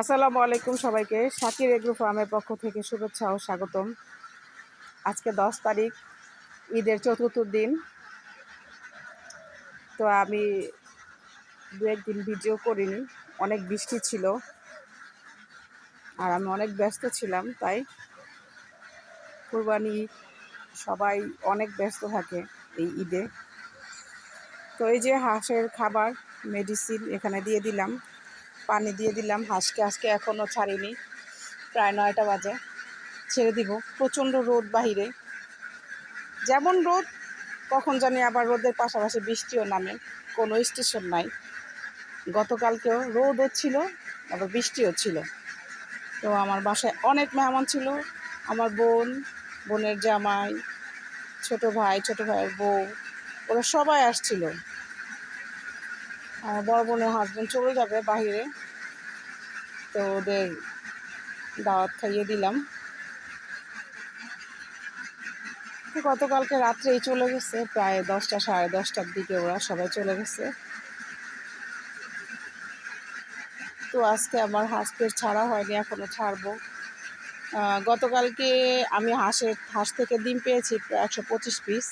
আসসালামু আলাইকুম সবাইকে। শাকির এগ্রো ফার্মের পক্ষ থেকে শুভেচ্ছা ও স্বাগতম। আজকে দশ তারিখ, ঈদের চতুর্থ দিন। তো আমি দু একদিন ভিডিও করিনি, অনেক বৃষ্টি ছিল আর আমি অনেক ব্যস্ত ছিলাম, তাই কুরবানি সবাই অনেক ব্যস্ত থাকে এই ঈদে। তো এই যে হাঁসের খাবার মেডিসিন এখানে দিয়ে দিলাম। পানি দিয়ে দিলাম, হাঁসকে আজকে এখনও ছাড়িনি। প্রায় নয়টা বাজে, ছেড়ে দিব। প্রচণ্ড রোদ বাহিরে। যেমন রোদ, কখন জানি আবার রোদের পাশাপাশি বৃষ্টিও নামে। কোনো স্টেশন নাই। গতকালকেও রোদও ছিল, আবার বৃষ্টিও ছিল। তো আমার বাসায় অনেক মেহমান ছিল। আমার বোন, বোনের জামাই, ছোট ভাই, ছোট ভাইয়ের বউ, ওরা সবাই আসছিল। আমার বড় বোনের হাজব্যান্ড চলে যাবে বাহিরে, তো ওদের দাওয়াত খাইয়ে দিলাম। তো গতকালকে রাত্রেই চলে গেছে, প্রায় দশটা, সাড়ে দশটার দিকে ওরা সবাই চলে গেছে। তো আজকে আমার হাঁসকে ছাড়া হয়নি, এখনও ছাড়বো। গতকালকে আমি হাঁসের, হাঁস থেকে ডিম পেয়েছি একশো পঁচিশ পিস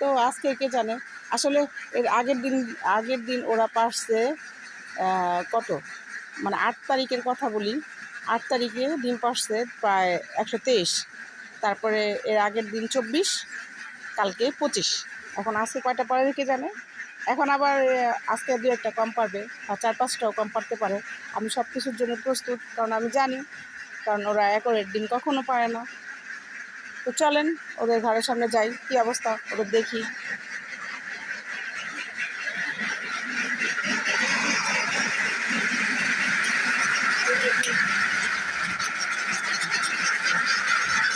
তো আজকে কে জানে? আসলে এর আগের দিন আগের দিন ওরা পারছে কত? মানে আট তারিখের কথা বলি। আট তারিখে ডিম পারছে প্রায় একশো তেইশ। তারপরে এর আগের দিন চব্বিশ, কালকে পঁচিশ। এখন আজকে কয়টা পারে কে জানে? এখন আবার আজকে দু একটা কম পারবে বা চার পাঁচটাও কম পারতে পারে। আমি সব কিছুর জন্য প্রস্তুত, কারণ আমি জানি, কারণ ওরা একরের দিন কখনো পারে না। তো চলেন, ওদের ঘরের সামনে যাই, কি অবস্থা? ওদের দেখি।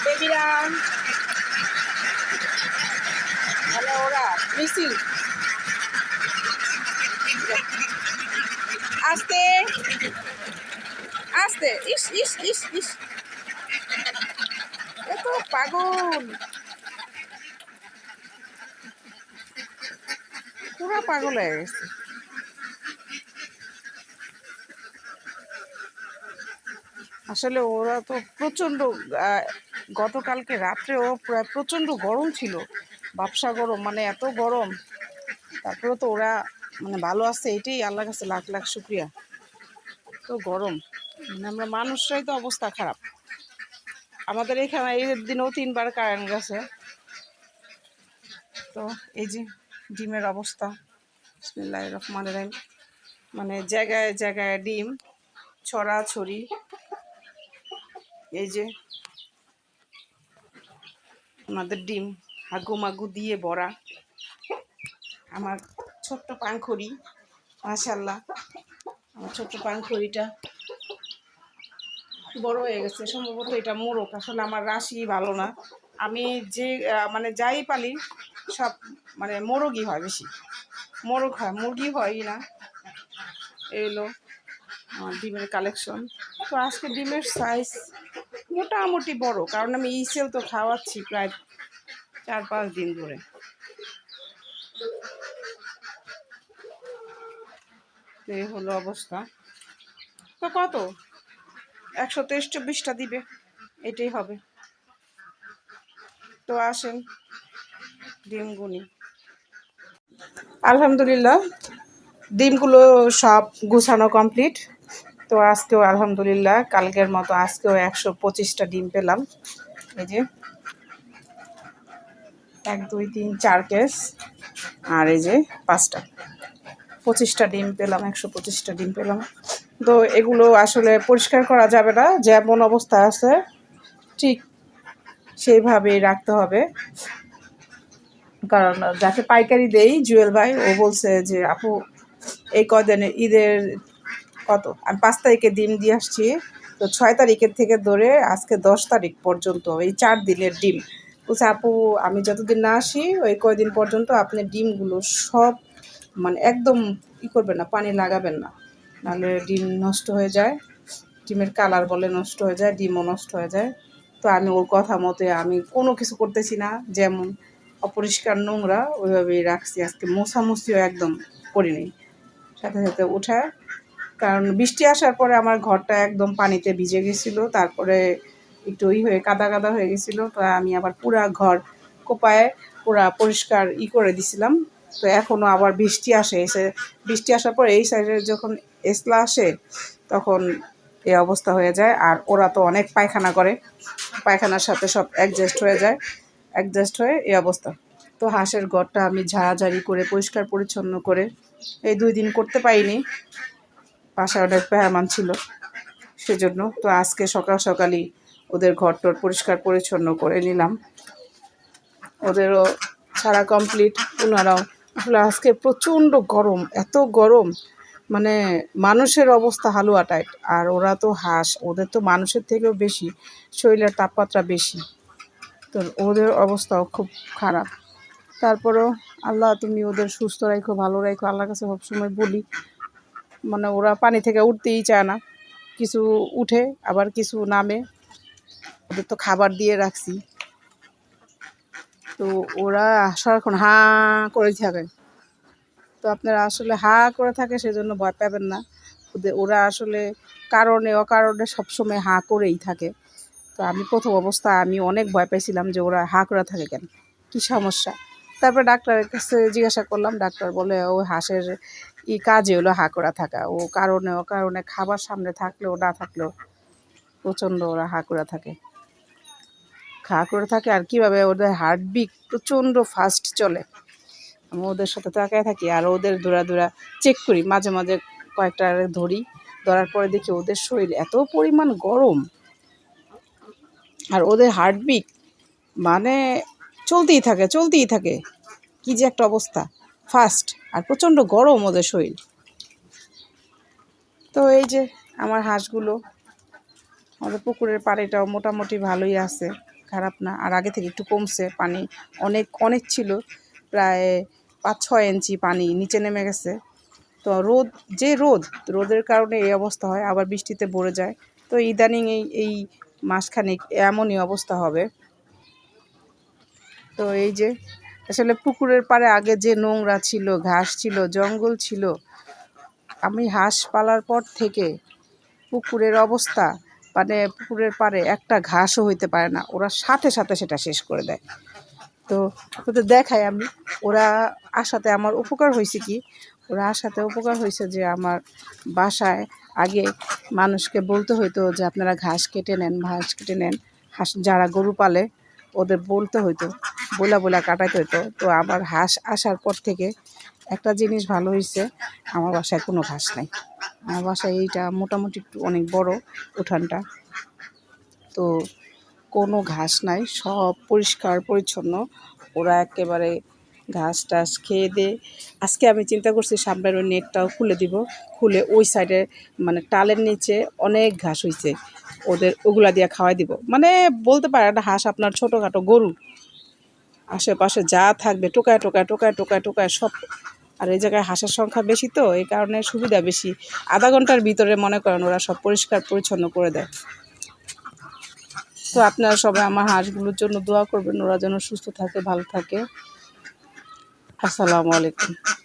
বেবিরা। মানে ওরা মিছিল আস্তে। আস্তে, ইস ইস ইস ইস। পাগল। পুরো পাগল হয়ে গেছে। আসলে ওরা তো প্রচণ্ড গতকালকে রাত্রেও প্রায় প্রচণ্ড গরম ছিল। ব্যবসা গরম মানে এত গরম। তারপরে তো ওরা মানে ভালো আছে, এটাই আল্লাহর কাছে লাখ লাখ শুক্রিয়া। তো গরম। মানে আমরা মানুষরাই তো অবস্থা খারাপ। আমাদের এখানে এই দিনেও তিনবার কারেন্ট গেছে। তো এই যে ডিমের অবস্থা, বিসমিল্লাহ রহমান রহিম। মানে জায়গায় জায়গায় ডিম ছড়াছড়ি এই যে আমাদের ডিম হাগু মাগু দিয়ে ভরা। আমার ছোট্ট পাংখড়ি মাশাল্লাহ আমার ছোট্ট পাংখড়িটা বড় হয়ে গেছে। সম্ভবত এটা মোরগ। আসলে আমার রাশি ভালো না। আমি যে মানে যাই পালি, সব মানে মোরগই হয় বেশি। মোরগ হয়, মুরগি হয়ই না। এলো আমার ডিমের কালেকশন তো আজকে ডিমের সাইজ মোটামুটি বড়, কারণ আমি ইসেল তো খাওয়াচ্ছি প্রায় চার পাঁচ দিন ধরে। এই হলো অবস্থা। তো কত? একশো তেইশ, চব্বিশটা দিবে। এটাই হবে। তো আসেন ডিম গুনি আলহামদুলিল্লাহ, ডিমগুলো সব গুছানো কমপ্লিট। তো আজকেও আলহামদুলিল্লাহ, কালকের মতো আজকেও একশো পঁচিশটা ডিম পেলাম। এই যে, এক, দুই, তিন, চার কেস। আর এই যে, পাঁচটা। পঁচিশটা ডিম পেলাম, একশো পঁচিশটা ডিম পেলাম। তো এগুলো আসলে পরিষ্কার করা যাবে না, যেমন অবস্থা আছে, ঠিক সেইভাবেই রাখতে হবে। কারণ যাকে পাইকারি দেই, জুয়েল ভাই, ও বলছে যে, আপু, এই কদিনে ঈদের কত? আমি পাঁচ তারিখে ডিম দিয়ে আসছি, তো ছয় তারিখের থেকে ধরে আজকে দশ তারিখ পর্যন্ত, এই চার দিনের ডিম। বলছে, আপু, আমি যতদিন না আসি, ওই কয়দিন পর্যন্ত আপনি ডিমগুলো সব মানে একদম ই করবেন না, পানি লাগাবেন না। নাহলে ডিম নষ্ট হয়ে যায়। ডিমের কালার বলে নষ্ট হয়ে যায়, ডিমও নষ্ট হয়ে যায়। তো আমি ওর কথা মতে আমি কোনো কিছু করতেছি না, যেমন অপরিষ্কার নোংরা ওইভাবেই রাখছি। আজকে মোছামুছিও একদম করিনি। সাথে সাথে উঠায় কারণ বৃষ্টি আসার পরে আমার ঘরটা একদম পানিতে ভিজে গেছিল, তারপরে একটু ই হয়ে কাদা কাদা হয়ে গেছিল। তো আমি আবার পুরা ঘর কোপায় পুরা পরিষ্কার ই করে দিছিলাম। তো এখনও আবার বৃষ্টি আসে, এসে বৃষ্টি আসার পর এই সাইডে যখন এসলা আসে, তখন এই অবস্থা হয়ে যায়। আর ওরা তো অনেক পায়খানা করে। পায়খানার সাথে সব অ্যাডজাস্ট হয়ে যায়। অ্যাডজাস্ট হয়ে এই অবস্থা। তো হাঁসের ঘরটা আমি ঝাড়াঝাড়ি করে, পরিষ্কার পরিচ্ছন্ন করে এই দুই দিন করতে পারিনি। বাসায় অনেক মেহমান ছিল সেজন্য। তো আজকে সকাল সকালই ওদের ঘর টর পরিষ্কার পরিচ্ছন্ন করে নিলাম। ওদেরও ছাড়া কমপ্লিট ওনারাও। আসলে আজকে প্রচণ্ড গরম, এত গরম। মানে মানুষের অবস্থা হালুয়া টাইট আর ওরা তো হাঁস, ওদের তো মানুষের থেকেও বেশি, শরীরের তাপমাত্রা বেশি। তো ওদের অবস্থাও খুব খারাপ। তারপরেও আল্লাহ, তুমি ওদের সুস্থ রাখো ভালো রাখো আল্লাহর কাছে সবসময় বলি। মানে ওরা পানি থেকে উঠতেই চায় না। কিছু উঠে, আবার কিছু নামে। ওদের তো খাবার দিয়ে রাখছি। তো ওরা সারাক্ষণ হাঁ করে থাকে। তো আপনারা আসলে হা করে থাকে সেজন্য ভয় পাবেন না। ওরা আসলে কারণে, অকারণে সবসময় হা করেই থাকে। তো আমি প্রথম অবস্থা আমি অনেক ভয় পাইছিলাম যে ওরা হা করে থাকে কেন? কী সমস্যা? তারপরে ডাক্তারের কাছে জিজ্ঞাসা করলাম, ডাক্তার বলে, ও হাঁসের ই কাজে হলো হা করা থাকা। ও কারণে, অকারণে খাবার সামনে থাকলেও না থাকলেও প্রচণ্ড ওরা হা করে থাকে। খা করে থাকে আর কীভাবে ওদের হার্টবিট প্রচণ্ড ফাস্ট চলে। আমি ওদের সাথে তাকায় থাকি, আর ওদের দৌড়া দৌড়া চেক করি, মাঝে মাঝে কয়েকটা ধরি, ধরার পরে দেখি ওদের শরীর এত পরিমাণ গরম। আর ওদের হার্টবিট মানে চলতেই থাকে চলতেই থাকে। কি যে একটা অবস্থা ফাস্ট আর প্রচণ্ড গরম ওদের শরীর। তো এই যে আমার হাঁসগুলো, আমাদের পুকুরের পানিটাও মোটামুটি ভালোই আছে, খারাপ না। আর আগে থেকে একটু কমছে, পানি অনেক অনেক ছিল, প্রায় পাঁচ ছয় ইঞ্চি পানি নিচে নেমে গেছে। তো রোদ, যে রোদ, রোদের কারণে এই অবস্থা হয়, আবার বৃষ্টিতে ভরে যায়। তো ইদানিং এই এই মাসখানিক এমনই অবস্থা হবে। তো এই যে, আসলে পুকুরের পাড়ে আগে যে নোংরা ছিল, ঘাস ছিল, জঙ্গল ছিল, আমি হাঁস পালার পর থেকে পুকুরের অবস্থা মানে পুকুরের পাড়ে একটা ঘাসও হইতে পারে না। ওরা সাথে সাথে সেটা শেষ করে দেয়। তো ওদের দেখাই আমি। ওরা আসাতে আমার উপকার হয়েছে কি? ওরা আসাতে উপকার হয়েছে যে আমার বাসায় আগে মানুষকে বলতে হইতো যে আপনারা ঘাস কেটে নেন, ঘাস কেটে নেন। হাঁস, যারা গরু পালে ওদের বলতে হইতো বোলা বোলা কাটাতে হইতো। তো আমার হাঁস আসার পর থেকে একটা জিনিস ভালো হয়েছে আমার বাসায় কোনো ঘাস নাই। আমার বাসায় এইটা মোটামুটি একটু অনেক বড় উঠানটা। তো কোনো ঘাস নাই, সব পরিষ্কার, পরিচ্ছন্ন। ওরা একেবারে ঘাস টাস খেয়ে দে। আজকে আমি চিন্তা করছি সামনের ওই নেটটাও খুলে দিব। খুলে ওই সাইডে মানে টালের নিচে অনেক ঘাস হয়েছে ওদের ওগুলা দিয়ে খাওয়াই দিব। মানে বলতে পারে একটা হাঁস আপনার ছোটোখাটো গরু। আশেপাশে যা থাকবে, টোকায় টোকায় টোকায় টোকায় টোকায় সব। আর এই জায়গায় হাঁসের সংখ্যা বেশি তো, এই কারণে সুবিধা বেশি। আধা ঘণ্টার ভিতরে মনে করেন ওরা সব পরিষ্কার, পরিচ্ছন্ন করে দেয়। তো আপনারা সবাই আমার হাঁসগুলোর জন্য দোয়া করবেন, ওরা যেন সুস্থ থাকে, ভালো থাকে। আসসালামু আলাইকুম।